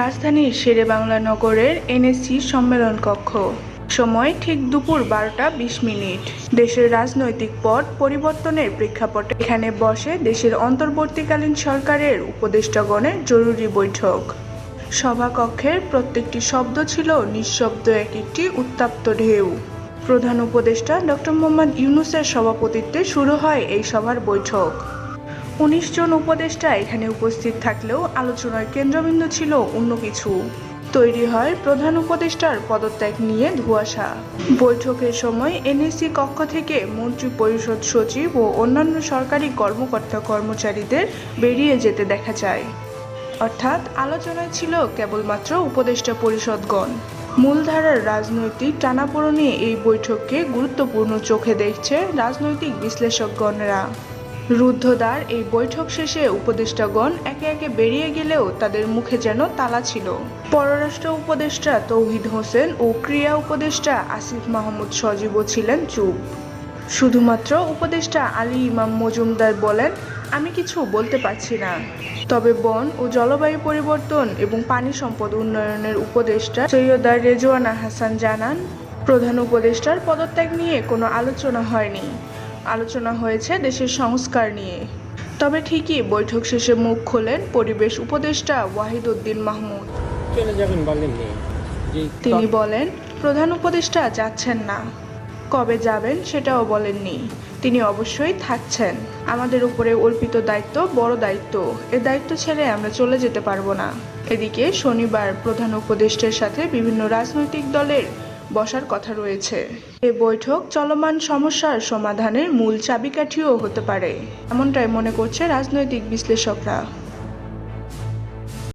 রাজধানীর শেরেবাংলা নগরের এনএসসি সম্মেলন কক্ষ। সময় ঠিক দুপুর বারোটা বিশ মিনিট। দেশের রাজনৈতিক পট পরিবর্তনের প্রেক্ষাপটে এখানে বসে দেশের অন্তর্বর্তীকালীন সরকারের উপদেষ্টাগণের জরুরি বৈঠক। সভাকক্ষের প্রত্যেকটি শব্দ ছিল নিঃশব্দ এক একটি উত্তাপ্ত ঢেউ। প্রধান উপদেষ্টা ডক্টর মোহাম্মদ ইউনুসের সভাপতিত্বে শুরু হয় এই সভার বৈঠক। উনিশ জন উপদেষ্টা এখানে উপস্থিত থাকলেও আলোচনার কেন্দ্রবিন্দু ছিল অন্য কিছু। তৈরি হয় প্রধান উপদেষ্টার পদত্যাগ নিয়ে ধোঁয়াশা। বৈঠকের সময় এনএসসি কক্ষ থেকে মন্ত্রী পরিষদ সচিব ও অন্যান্য সরকারি কর্মকর্তা কর্মচারীদের বেরিয়ে যেতে দেখা যায়। অর্থাৎ আলোচনায় ছিল কেবলমাত্র উপদেষ্টা পরিষদগণ। মূলধারার রাজনৈতিক টানাপোড়েনে এই বৈঠককে গুরুত্বপূর্ণ চোখে দেখছে রাজনৈতিক বিশ্লেষকগণরা। রুদ্ধদ্বার এই বৈঠক শেষে উপদেষ্টাগণ একে একে বেরিয়ে গেলেও তাদের মুখে যেন তালা ছিল। পররাষ্ট্র উপদেষ্টা তৌহিদ হোসেন ও ক্রীড়া উপদেষ্টা আসিফ মাহমুদ সজীবও ছিলেন চুপ। শুধুমাত্র উপদেষ্টা আলী ইমাম মজুমদার বলেন, আমি কিছু বলতে পারছি না। তবে বন ও জলবায়ু পরিবর্তন এবং পানি সম্পদ উন্নয়নের উপদেষ্টা সৈয়দা রেজওয়ানা হাসান জানান, প্রধান উপদেষ্টার পদত্যাগ নিয়ে কোনো আলোচনা হয়নি। আলোচনা হয়েছে দেশের সংস্কার নিয়ে। তবে ঠিকই বৈঠক শেষে মুখ খোলেন পরিবেশ উপদেষ্টা ওয়াহিদ উদ্দিন মাহমুদ তিনি বলেন প্রধান উপদেষ্টা যাচ্ছেন না। কবে যাবেন সেটাও বলেননি। তিনি অবশ্যই থাকছেন। আমাদের উপরে অর্পিত দায়িত্ব বড় দায়িত্ব। এ দায়িত্ব ছেড়ে আমরা চলে যেতে পারব না। এদিকে শনিবার প্রধান উপদেষ্টার সাথে বিভিন্ন রাজনৈতিক দলের বসার কথা রয়েছে। এ বৈঠক চলমান সমস্যার সমাধানের মূল চাবিকাঠিও হতে পারে, এমনটাই মনে করছে রাজনৈতিক বিশ্লেষকরা।